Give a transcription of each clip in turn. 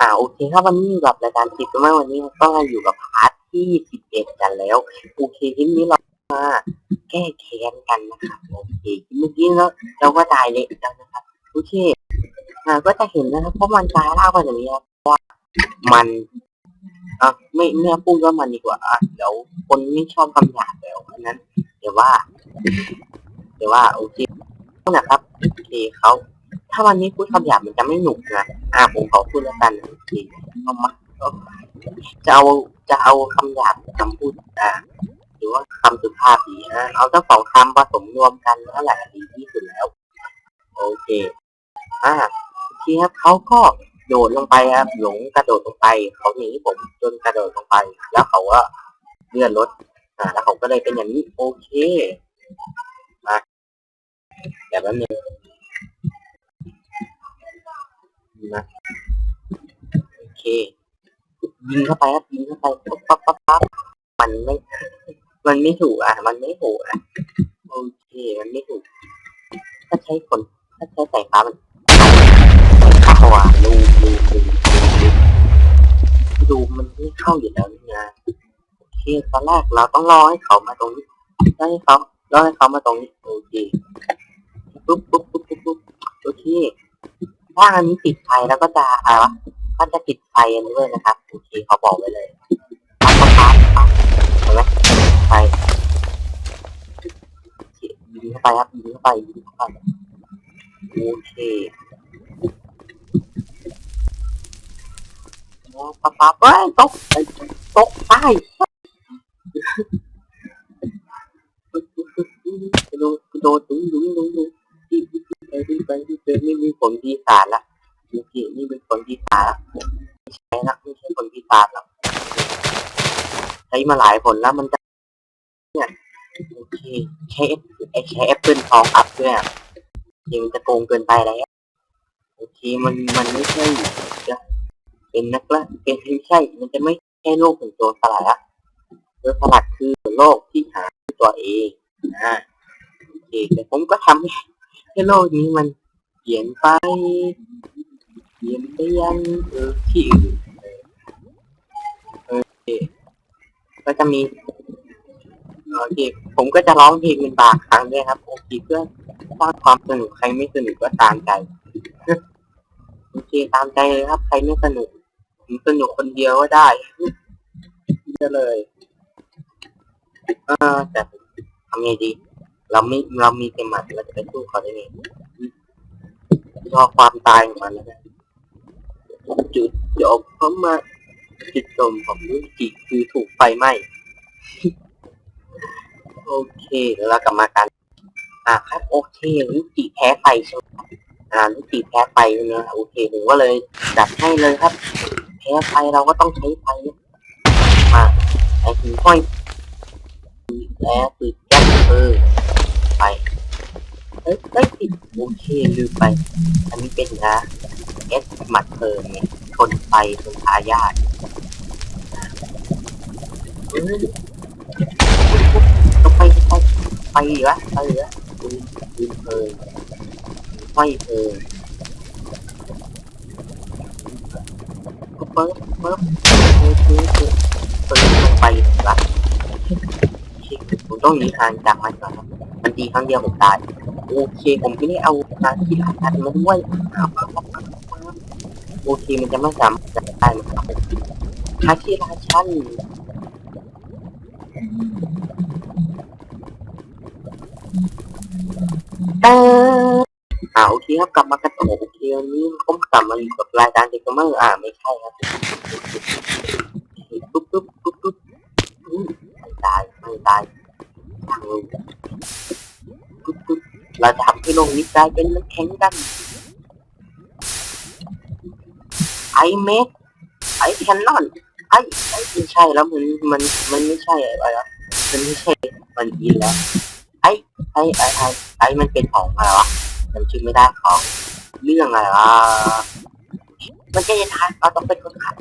อ่าโอเคครับวันนี้กับรายการคลิปเมื่อวันนี้ก็อยู่กับพาร์ทที่สิบเอ็ดกันแล้วโอเคทีนี้เรามาแก้แค้นกันนะครับโอเคเมื่อกี้เราเราก็ตายเละแล้วนะครับโอเคอ่าก็จะเห็นนะครับเพราะมันกลายร่างไปอย่างนี้ครับว่ามันอะไม่ไม่พูดว่ามันดีกว่าอะเดี๋ยวคนไม่ชอบคำหยาบแล้วอันนั้นเดี๋ยวว่า เดี๋ยวว่าโอเคนะครับโอเคเขา ถ้าวันนี้พูดคำหยาบมันจะไม่หนุกนะอ่าผมขอพูดแล้วกันโอเคเอามาจะเอาจะเอาคำหยาบคำพูดอ่าหรือว่าคำสุภาพดีนะเอาทั้งสองคำผสมรวมกันนั่นแหละดีที่สุดแล้ว โอเค อ่าโอเคครับเขาก็โดดลงไปครับหลงกระโดดลงไป เขาหนีผมจนกระโดดลงไป แล้วเขาก็เลื่อนรถอ่า แล้วเขาก็เลยเป็นอย่างนี้ โอเคมาเดี๋ยวแป๊บนึง นะโอเค ยิงเข้าไปครับยิงเข้าไปปั๊บปั๊บปั๊บปั๊บมันไม่ มันไม่ถูกอะ มันไม่ถูกอะโอเค มันไม่ถูก ถ้าใช้ผลถ้าใช้สายฟ้ามันไม่เข้าอะดูดูดูดูดูมันไม่เข้าอยู่แล้วนี่นะโอเคตอนแรกเราต้องรอให้เขามาตรงนี้รอให้เขารอให้เขามาตรงนี้โอเคปุ๊บปุ๊บปุ๊บปุ๊บปุ๊บโอเค ถ้าอันนี้ติดไฟแล้วก็จะอะไรวะก็จะติดไฟอันนี้ด้วยนะครับโอเคเขาบอกไว้เลยปั๊บปั๊บปั๊บปั๊บเห็นไหมไฟยิงเข้าไปครับยิงเข้าไปยิงเข้าไปโอเคปั๊บปั๊บเฮ้ยตกตกใต้กระโดดกระโดดดุ้งดุ้ งดุ้งดุ้งที่ที่ที่ไปที่ไปที่ไปไม่มีผลดีสารละโอเคนี่เป็นผลดีสารละไม่ใช่ละไม่ใช่ผลดีสารหรอกใช้มาหลายผลแล้วมันจะเนี่ยโอเคใช้ไอใช้แอปเปิลทองอัพด้วยอะจริงมันจะโกงเกินไปแล้วโอเคมันมันไม่ใช่จะเป็นนักละเป็นไม่ใช่ มันจะไม่ใช่โลกของโจรสลัดละโจรสลัดคือโลกที่หาตัวเองนะโอเคแต่ผมก็ทำ ให้โลกนี้มันเปลี่ยนไป เปลี่ยนไปยังเออที่อื่นโอเคก็จะมีโอเคผมก็จะร้องเพลงเป็นบางครั้งด้วยครับโอเคเพื่อสร้างความสนุกใครไม่สนุกก็ตามใจโอเคตามใจเลยครับ ใครไม่สนุกผมสนุกคนเดียวก็ได้เยอะเลย เออแต่ทำไงดี เราไม่เรามีเต็มหมัดเราจะไปสู้เขาได้ไงรอความตายของมันแล้วกันจุดจบเพราะมาจุดจมของลูกจิคือถูกไฟไหม้โอเคแล้วเรากลับมากัน อะครับโอเคลูกจิแพ้ไฟใช่ไหมอ่าลูกจิแพ้ไฟใช่ไหมโอเคผมก็เลยจัดให้เลยครับแพ้ไฟเราก็ต้องใช้ไฟมาไอ้ถึงห้อยแล้วปืนแก๊สเออ ไปเอ้ยเอ้ยผิดโอเคลืมไป อันนี้เป็นนะเอสหมัดเพลิงเนี่ยชนไฟชนทายาทเอ้ยต้องไปไปไปเหรอไปเหรอปืนปืนเพลิงห้อยเพลิงเปิดเปิดเปิดเปิดเปิดเปิดลงไปละผมต้องหนีห่างจากมันก่อนครั ตีครั้งเดียวผมตายโอเคผมไม่ได้เอานาที่หลายอันมาด้วยโอเคมันจะไม่สามารถจะได้นะครับฮาชิราชันเอออ่าโอเคครับกลับมากันต่อโอเควันนี้ผมกลับมาอยู่กับรายการเด็กเมอร์อ่าไม่ใช่ครับปุ๊บปุ๊บปุ๊บปุ๊บอุ๊ยไม่ตายไม่ตายช่างเลย เราจะทำให้โลกนี้กลายเป็นน้ำแข็งกันไอเมกไอแคนนอนไอไม่ใช่แล้วมันมันมันไม่ใช่อะไรวะมันไม่ใช่มันอินแล้วไอไอไอไอไอมันเป็นของอะไรวะจำชื่อไม่ได้ของเรื่องอะไรวะมันจะยังไงเราต้องเป็นคนขับ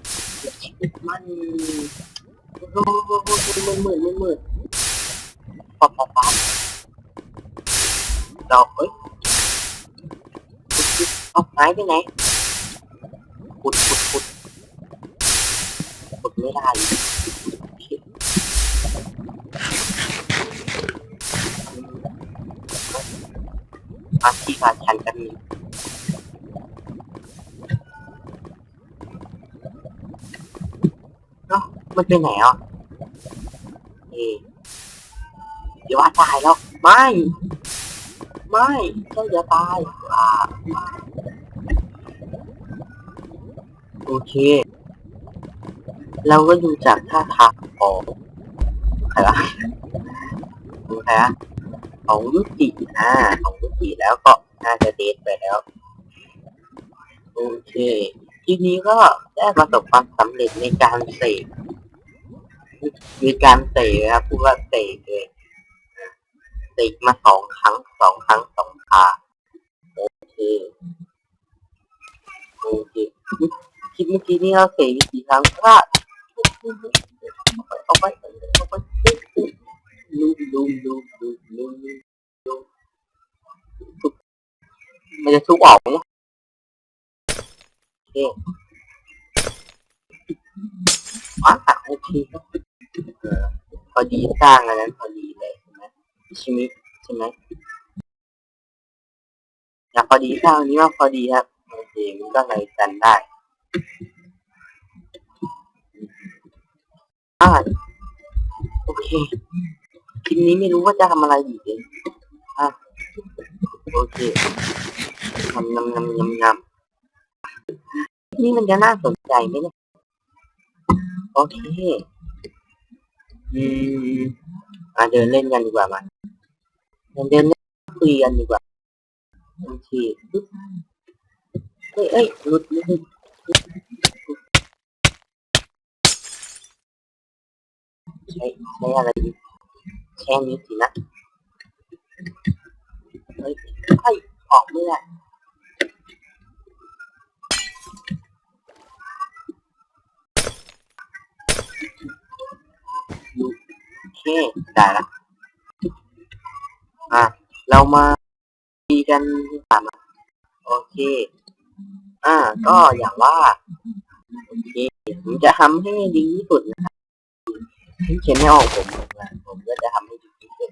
ชีวิตมันโอ้โหมันมืดมันมืดปอปป๊อปป๊อป เราเฮ้ยเอาหายไปไหนขุดขุดขุดไม่ได้อาชีพอาชันกันมีเนาะมันไปไหนอะเอ๊ะเดี๋ยวว่าตายแล้ว ไม่ ไม่เจ้าอย่าตายอ่าโอเค เราก็ดูจากท่าทางของใครวะดูใครวะของยุติอ่าของยุติแล้วก็น่าจะเดทไปแล้ว โอเค ทีนี้ก็ได้ประสบความสำเร็จในการเสกมีการเสกนะครับพูดว่าเสกเลย เสกมาสองครั้งสองครั้งสองคาโอเคโอเคคลิปเมื่อกี้นี่เราเสกกี่ครั้งก็เอาไปเอาไปเอาไปลูมลูมลูมลูมลูมลูมมันจะทุบออกไหมโอเคอะโอเคพอดีสร้างอันนั้นพอดี ช่ไหมใช่ไหมอยากพอดีสร้างอันนี้ว่าพอดีครับโอเคมันก็เลยกันได้อ่าโอเคคลิปนี้ไม่รู้ว่าจะทำอะไรอีกเลยอะโอเคนำนำนำนำนำนี่มันจะน่าสนใจไหมเนี่ยโอเค อืมมาเดินเล่นกันดีกว่ามา เดินเดินเล่นคุยกันดีกว่าโอเคปึ๊บเอ้ยเอ้ยหลุดลุดใช้ใช้อะไรดีแค่นี้สินะเฮ้ยเฮ้ออกไม่ได้ดูโอเคได้ละ อะเรามาดีกันดีกว่ามาโอเค อ่า ก็อย่างว่า โอเค ผมจะทำให้ดีที่สุดนะครับที่เขียนไม่ออกผมนะผมก็จะทำให้ดีที่สุด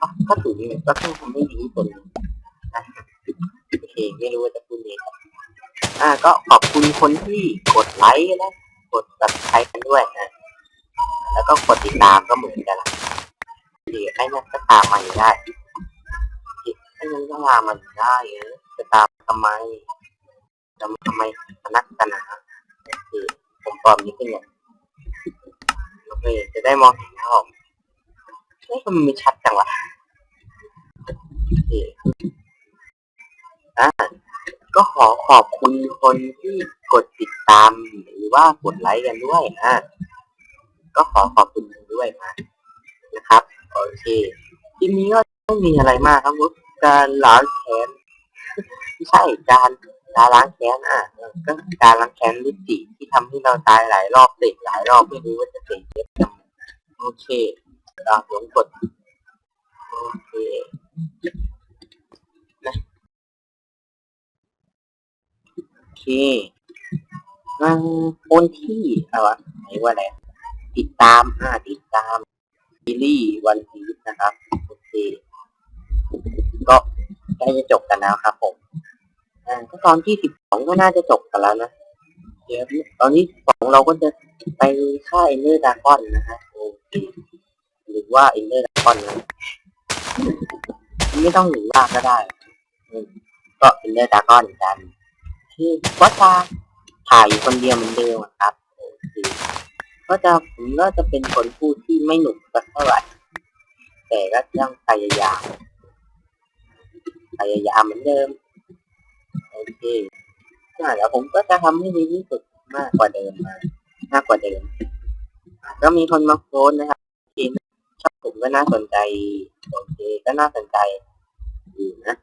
อ๋อก็ถูกนี่ก็ต้องทำให้ดีที่สุดนะโอเค ไม่รู้ว่าจะพูดยังไงอ่า ก็ขอบคุณคนที่กดไลค์และกดซับสไครต์กันด้วยนะ แล้วก็กดติดตามก็เหมือนกันละ เดี๋ยวให้มันก็ตามมาอยู่ได้ให้มันก็มามันได้เออจะตามทำไมจะทำไมนักกันนะคือผมปลอมนี้ขึ้นเนี่ยโอเคจะได้มองเห็นครับผมเฮ้ยมันมีชัดจังวะอ่าก็ขอขอบคุณคนที่กดติดตามหรือว่ากดไลค์กันด้วยนะก็ขอขอบคุณด้วยนะนะครับ โอเคทีนี้ก็ไม่มีอะไรมากครับผมการล้างแค้นไม่ใช่การการล้างแค้นอะก็การล้างแค้นลิจิที่ทำให้เราตายหลายรอบติดหลายรอบไม่รู้ว่าจะติดเยอะทำไมโอเคเราลงกดโอเคนะโอเคอืมคนที่อะไรวะไหนว่าอะไรติดตามอ่าติดตาม ซีรีส์วันพีชนะครับโอเคก็ใกล้จะจบกันแล้วครับผมอ่าก็ตอนที่สิบสองก็น่าจะจบกันแล้วนะเดี๋ยวตอนนี้สองเราก็จะไปฆ่าเอนเดอร์ดากอนนะฮะโอเคหรือว่าเอนเดอร์ดากอนนะไม่ต้องหรือว่าก็ได้อืมก็เอนเดอร์ดากอนกันที่ก็จะถ่ายอยู่คนเดียวเหมือนเดิมครับโอเคก็จะผมก็จะเป็นคนพูด ไม่หนุกสักเท่าไหร่แต่ก็ต้องพยายามพยายามเหมือนเดิมโอเคอ่าแล้วผมก็จะทำให้ดีที่สุดมากกว่าเดิมมามากกว่าเดิม ก็มีคนมาโพสนะครับทีชอบผมก็น่าสนใจโอเคก็น่าสนใจอยู่นะ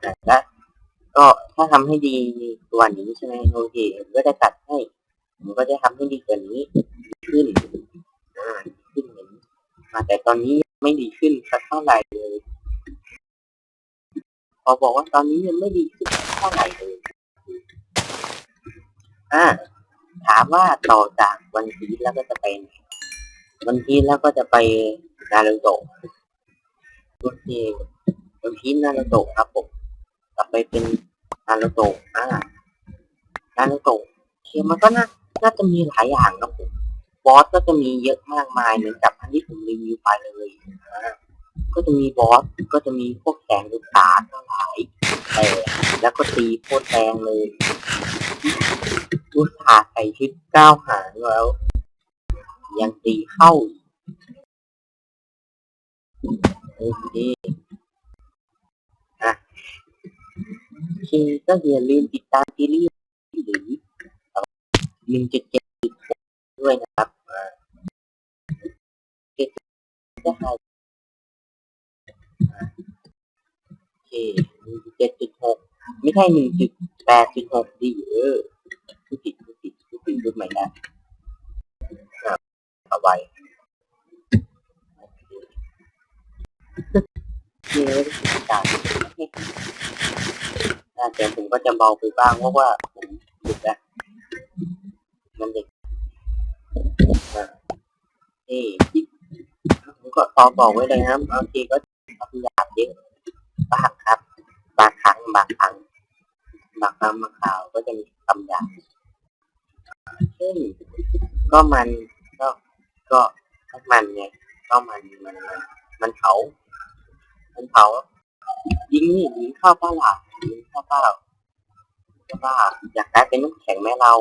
แต่ละก็ถ้าทำให้ดีกว่านี้ใช่ไหมโอเคผมก็จะตัดให้ผมก็จะทำให้ดีกว่านี้ขึ้น อ่าดีขึ้นเหมือนอ่า แต่ตอนนี้ไม่ดีขึ้นสักเท่าไหร่เลยพอบอกว่าตอนนี้ยังไม่ดีขึ้นเท่าไหร่เลยอ่าถามว่าต่อจากวันพีแล้วก็จะไปไหนวันพีแล้วก็จะไปนารูโตะโอเควันพีนารูโตะครับผมกลับไปเป็นนารูโตะอ่านารูโตะเคมันก็น่าน่าจะมีหลายอย่างครับ บอสก็จะมีเยอะมากมายเหมือนกับอันที่ผมรีวิวไปเลยก็จะมีบอสก็จะมีพวกแสงลูกตาทั้งหลายแต่แล้วก็ตีโคตรแรงเลยอุตส่าห์ใส่ชุดก้าวหางแล้ว ยังตีเข้าอีกโอเคอะโอก็อย่าลืมติดตามซีรีส์หรือหนึ่งจุดเจ็ดด้วยนะครับ โอเคหนึ่งเจ็ดจุดหกไม่ใช่หนึ่งจุดแปดจุดหกดีเออผู้ติดผู้ติดผู้ติดรุ่นใหม่ได้ครับเอาไว้นี่เลยการถ้าแต่ผมก็จะเบาไปบ้างเพราะว่าผมดึกแล้วมันเด็กอ่าเอ้ที่ผมก็ขอบอกไว้เลยนะครับบางทีก็ทำยากเยอะ บ้างครับ บางครั้งบางครั้งบางครั้งบางคราวก็จะมีคำหยาบเช่นก็มันก็ก็ก็มันไงก็มันมันมันมันเผามันเผายิงนี่ยิงเข้าเป้าหล่ะยิงเข้าเป้าก็ว่าอยากได้เป็นน้ำแข็งแม่เรา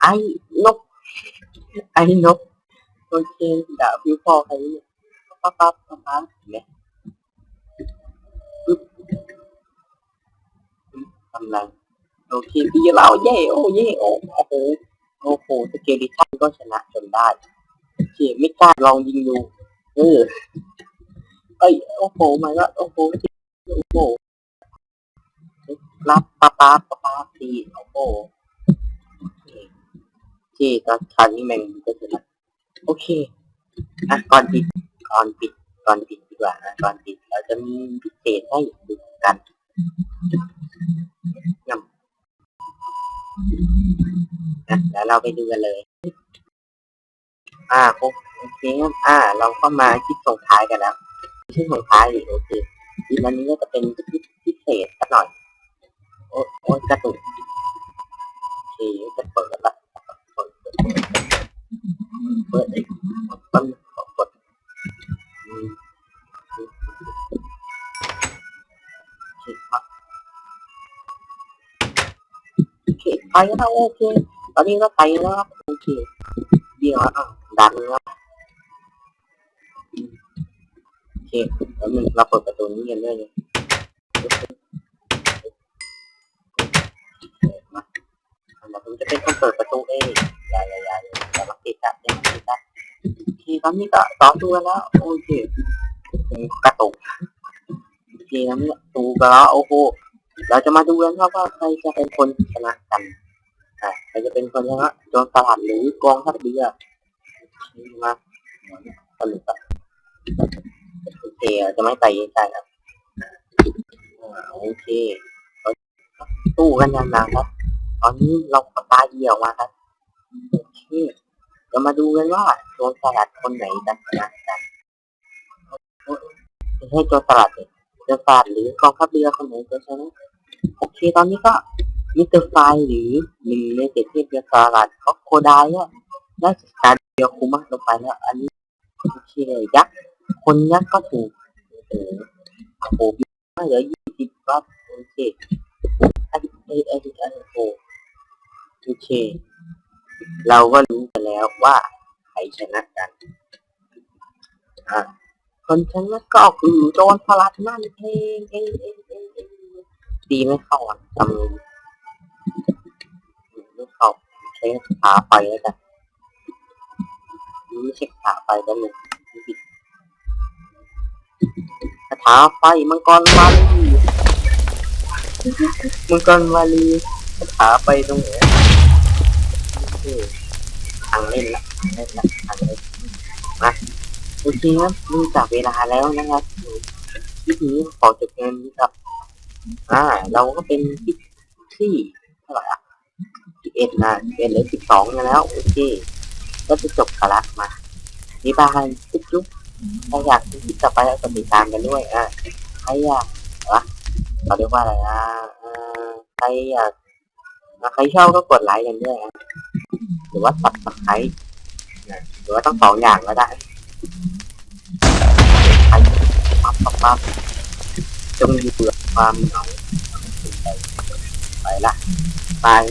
ไอ้ นก ไอ้นกโอเคด่าพิวพอใครเนี่ยปั๊บปั๊บปั๊บปั๊บเนี่ยกำลังโอเคพี่เราเย่โอ้เย่โอ้โอ้โหโอ้โหสเกลิทันก็ชนะจนได้โอเคไม่กล้าลองยิงดูเออเอ้ยโอ้โหมาแล้วโอ้โหโอ้โหรับปาปาปาปาตีโอ้โหโอ โอเคตอนคราวนี้แมงมุมก็ชนะโอเคอะก่อนปิดก่อนปิดก่อนปิดดีกว่านะก่อนปิดเราจะมีพิเศษให้ดูกันนะเดี๋ยวเราไปดูกันเลย อ่าโอเคครับอ่า เราก็มาคลิปส่งท้ายกันแล้วคลิปส่งท้ายดิโอเคคลิปวันนี้ก็จะเป็นคลิปพิเศษสักหน่อย โอ้โอ้กระตุกโอเคจะเปิดและ เปิดเปิดเปิดเปิดอีกต้นกดอืมโอเคครับโอเคไปแล้วโอเค ตอนนี้ก็ไปแล้วครับโอเค เดี๋ยวอะดันแล้วโอเคแล้วมันเราเปิดประตูนี้กันด้ยเลยมา เดี๋ยวผมจะเป็นคนเปิดประตูเองอย่าอย่าอย่าอย่ามาติดจับอย่ามาติดจับโอเคตอนนี้ก็สองตัวแล้วโอเคกระตุกโอเคแล้นี่ยตูกันแล้วโอ้โหเราจะมาดูกันครับว่าใครจะเป็นคนชนะกันใครจะเป็นคนชนะโจรสลัดหรือกองทัพเรือะมาสรุปอะโอเคจะไม่ไปใช่ครับโอเคเราตู้กันยาวๆครับ ตอนนี้เราปตาเดี่ยวมาครับโอเคจะมาดูกันว่าโจรสลัดคนไหนจะชนะกันไม่ใช่โจรสลัดเลยโจรสลัดหรือกองทัพเรือคนไหนจะชนะโอเคตอนนี้ก็มิสเตอร์ไฟหรือหนึ่งในเจ็ดเทพยาสลัดของโคไดเนี่ยได้จัดการเดียวคุมะลงไปแล้ว อันนี้โอเคเลยยักษ์คนยักษ์ก็ถูกโอ้โหโอ้โหมาเหลือยี่สิบรอบโอเคอันนี้อันนี้อันนี้โอ้ โอเคเราก็รู้กันแล้วว่าใครชนะกันอ่าคนชนะก็คือโจรสลัดนั่นเองเองเองเองเองดีไม่เข้าอะทำไม่เข้าใช้ขาไฟแล้วกันไม่ใช่ขาไฟแล้วหนึ่งผิดคาถาไฟมังกรวาลีมังกรวาลีคาถาไฟตรงไหน โอเคทางเล่นละเล่นละทางเล่นมาโอเคครับดูจากเวลาแล้วนะครับลิปนี้ขอจบเงินครับ อ่า เราก็เป็นคลิปที่เท่าไหร่อะสิบเอ็ดนะสิบเอ็ดหรือสิบสองแล้วโอเคก็จะจบกันละมาบ๊ายบายจุ๊บจุ๊บถ้าอยากดูคลิปต่อไปก็ติดตามกันด้วยอะใครอยากวะเขาเรียกว่าอะไรนะอ่าใครอยากใครชอบก็กดไลค์กันด้วยนะ หรือว่าตัดสไครต์หรือว่าต้องสองอย่างก็ได้ใครปั๊บปั๊บปั๊บจงอยู่เบื่อความเหงาไปละ ตาย